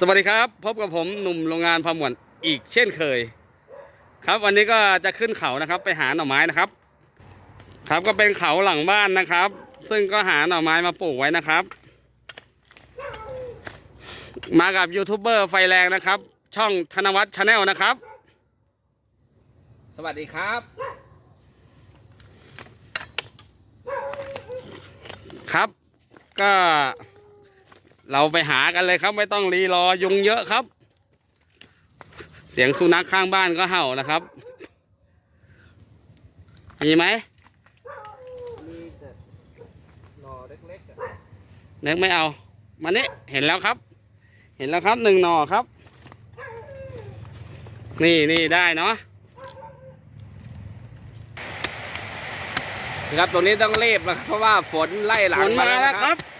สวัสดีครับพบกับผมหนุ่มโรงงานพาหมวนอีกเช่นเคย ครับวันนี้ก็จะขึ้นเขานะครับ ไปหาหน่อไม้นะครับ ครับก็เป็นเขาหลังบ้านนะครับ ซึ่งก็หาหน่อไม้มาปลูกไว้นะครับ มากับยูทูบเบอร์ไฟแรงนะครับ ช่องธนวัฒน์ชาแนลนะครับ สวัสดีครับ ครับก็ เราไปหากันเลยครับ ไม่ต้องรีรอยุงเยอะครับ เสียงสุนัขข้างบ้านก็เห่านะครับ มีไหมมีแต่หน่อเล็กๆอะเน็กไม่เอา มานี่เห็นแล้วครับ เห็นแล้วครับหนึ่งหน่อครับ นี่นี่ได้เนาะนะครับตรงนี้ต้องรีบนะครับเพราะว่าฝนไล่หลัฝงนมาแล้วครัรับบ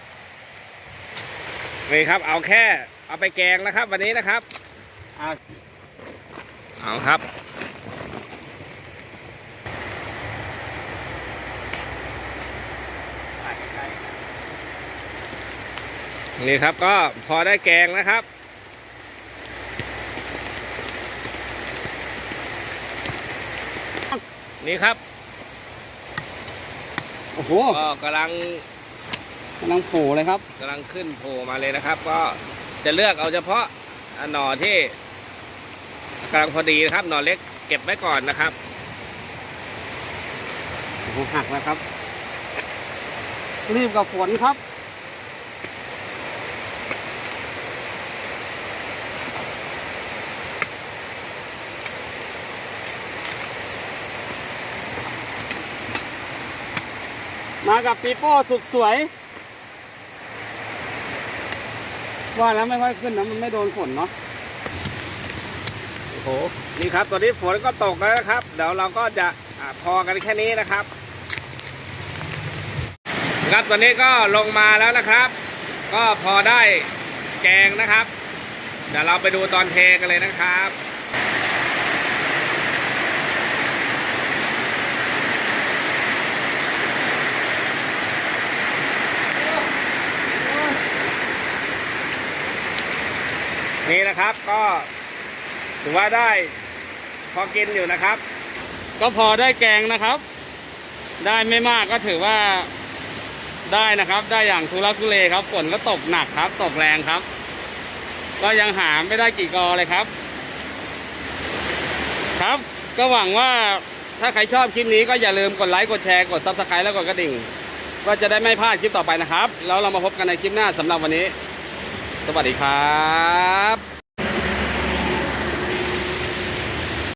นี่ครับเอาแค่เอาไปแกงนะครับ วันนี้นะครับอะเอาครับนี่ครับก็พอได้แกงนะครับ นี่ครับ โอ้โหก็กำลัง กำลังโผล่เลยครับกำลังขึ้นโผล่มาเลยนะครับ ก็จะเลือกเอาเฉพาะหน่อที่กำลังพอดีนะครับ หน่อเล็กเก็บไว้ก่อนนะครับโอ้โหหักแล้วครับ รีบกับฝนครับมากับปีโป้สุดสวย ว่าแล้วไม่ค่อยขึ้นนะมันไม่โดนฝนเนาะโอ้โหนี่ครับตอนนี้ฝนก็ตกแล้วนะครับ เดี๋ยวเราก็จะอพอกันแค่นี้นะครับ ครับตอนนี้ก็ลงมาแล้วนะครับ ก็พอได้แกงนะครับ เดี๋ยวเราไปดูตอนเทกันเลยนะครับ นี่นะครับก็ถือว่าได้พอกินอยู่นะครับ ก็พอได้แกงนะครับ ได้ไม่มากก็ถือว่าได้นะครับ ได้อย่างทุลักทุเลครับฝนก็ตกหนักครับ ตกแรงครับ ก็ยังหาไม่ได้กี่กอเลยครับ ครับ ก็หวังว่าถ้าใครชอบคลิปนี้ก็อย่าลืมกดไลค์กดแชร์กดซับสไครต์แล้วกดกระดิ่ง ก็จะได้ไม่พลาดคลิปต่อไปนะครับ แล้วเรามาพบกันในคลิปหน้าสำหรับวันนี้ สวัสดีครับ